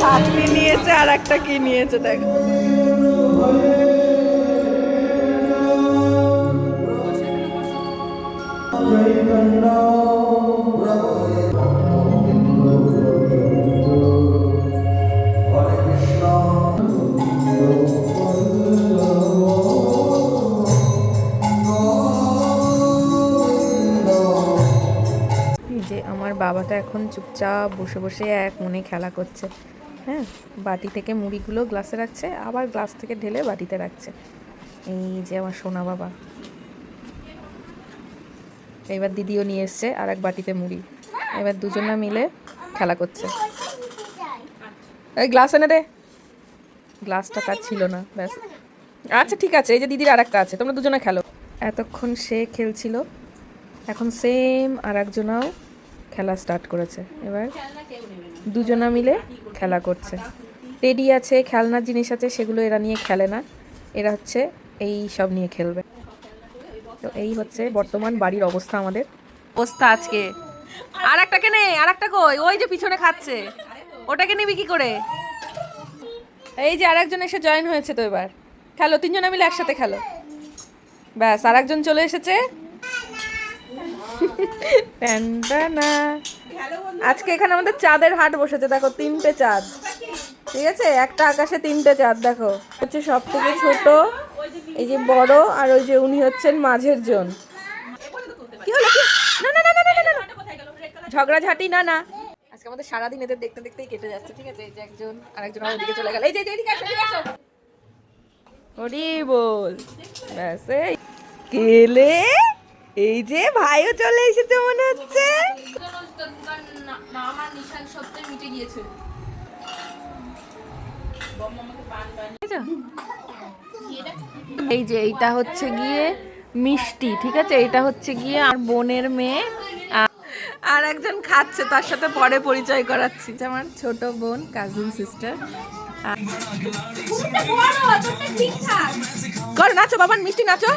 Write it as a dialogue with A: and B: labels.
A: ছাত্রী নিয়েছে আর একটা কি নিয়েছে দেখ। যে আমার বাবাটা এখন চুপচাপ বসে বসে এক মনে খেলা করছে। হ্যাঁ বাটি থেকে মুড়িগুলো গ্লাসে রাখছে, আবার গ্লাস থেকে ঢেলে বাটিতে রাখছে। এই যে আমার সোনা বাবা। এবার দিদিও নিয়ে এসছে আর এক বাটিতে মুড়ি। এবার দুজনা মিলে খেলা করছে। এই গ্লাস এনে দে। গ্লাসটা তার ছিল না, ব্যাস। আচ্ছা ঠিক আছে, এই যে দিদির আর একটা আছে, তোমরা দুজনে খেলো। এতক্ষণ সে খেলছিল। এখন সেম আর একজনাও খেলা স্টার্ট করেছে। এবার দুজনা মিলে খেলা করছে। টেডি আছে খেলনার জিনিস আছে সেগুলো এরা নিয়ে খেলে না। এরা হচ্ছে এই সব নিয়ে খেলবে। তো এই হচ্ছে বর্তমান বাড়ির অবস্থা আমাদের। অবস্থা আজকে। আর একটাকে নে? আর একটা কই? ওই যে পিছনে খাচ্ছে। ওটাকে নিবি কি করে? এই যে আরেকজন এসে জয়েন হয়েছে তো এবার। খেলো তিনজনে মিলে একসাথে খেলো। ব্যাস আর একজন চলে এসেছে। আজকে এখানে আমাদের চাঁদের হাট বসেছে দেখো তিনটে চাঁদ। ঠিক আছে? একটা আকাশে তিনটে চাঁদ দেখো। হচ্ছে সব থেকে ছোট এই যে বড় আর ওই যে উনি হচ্ছেন মাঝের জন। কি হলো? কি? না না না না না না, না। ঝগড়াঝাটি না না। আজকে আমাদের সারাদিন এদের দেখতে দেখতেই কেটে যাচ্ছে ঠিক আছে? এই যে একজন আর একজন আমার ওদিকে চলে গেল। এই যে এদিকে আসো, এদিকে আসো। হরি বল। ব্যাস কেলে এই যে ভাইও চলে এসেছে মনে হচ্ছে। এই যে এইটা হচ্ছে গিয়ে মিষ্টি ঠিক আছে? এটা হচ্ছে গিয়ে আর বোনের মেয়ে। আর একজন খাচ্ছে তার সাথে পরে পরিচয় করাচ্ছি। আমার ছোট বোন কাজিন সিস্টার কর নাচো বাবান মিষ্টি নাচো।